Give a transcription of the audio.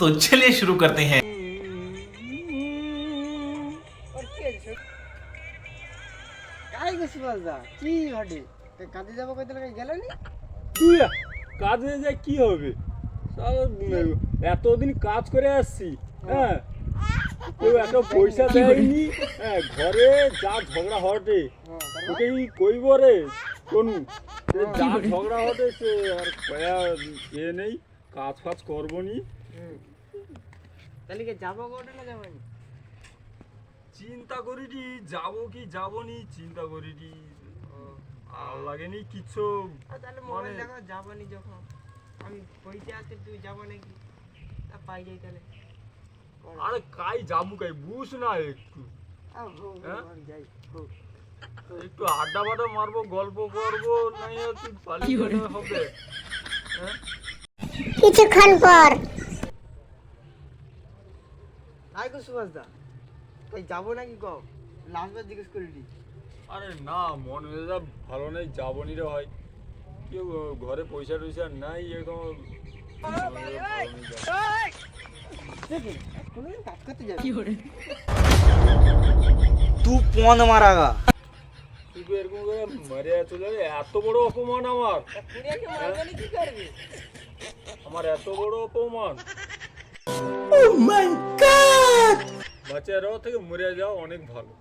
तो चलिए शुरू करते हैं কাই গেছি বাজদা কি ঘটে তা কাঁদে যাবো কইতে লাগে গেল নি তুই কাজে যে কি হবে সারা এতদিন কাজ করে আসছি হ্যাঁ কেউ একটা পয়সা দেয়নি হ্যাঁ ঘরে যা ঝগড়া হটে হ্যাঁ, তারপর? তোকেই কইব রে কোনু সে যা ঝগড়া হটে সে আর কয়া এ নেই কাজ ফাজ করবো নি হুম। তাহলে কি যাব কোটে না যাব নি চিন্তা করিটি যাব কি যাব নি চিন্তা করিটি আর লাগেনি কিচ্ছু। আর তাহলে মোবাইল মানে- দেখো যাব নি যখন। আমি পয়সা আছে তুই যাব নাকি? তা পাই যাই তাহলে। আরে কাই যাব কাই বুঝ না একটু। হ্যাঁ? যাই হো। একটু আড্ডা বাড্ডা মারবো গল্প করব নাই তুই পালিয়ে হবে। হ্যাঁ? কিছুক্ষণ পর। আই গো সুভাষদা। যাব নাকি ক লাস্টবার জিজ্ঞেস করিনি আরে না মন মেজাজটা ভালো নেই যাব নি রে ভাই। কেউ ঘরে পয়সা টয়সা নাই এরকম এরকম করে চলে এত বড় হ্যাঁ? আমার। এত বড় অপমান। oh বাচ্চারাও থেকে মরে যাওয়া অনেক ভালো।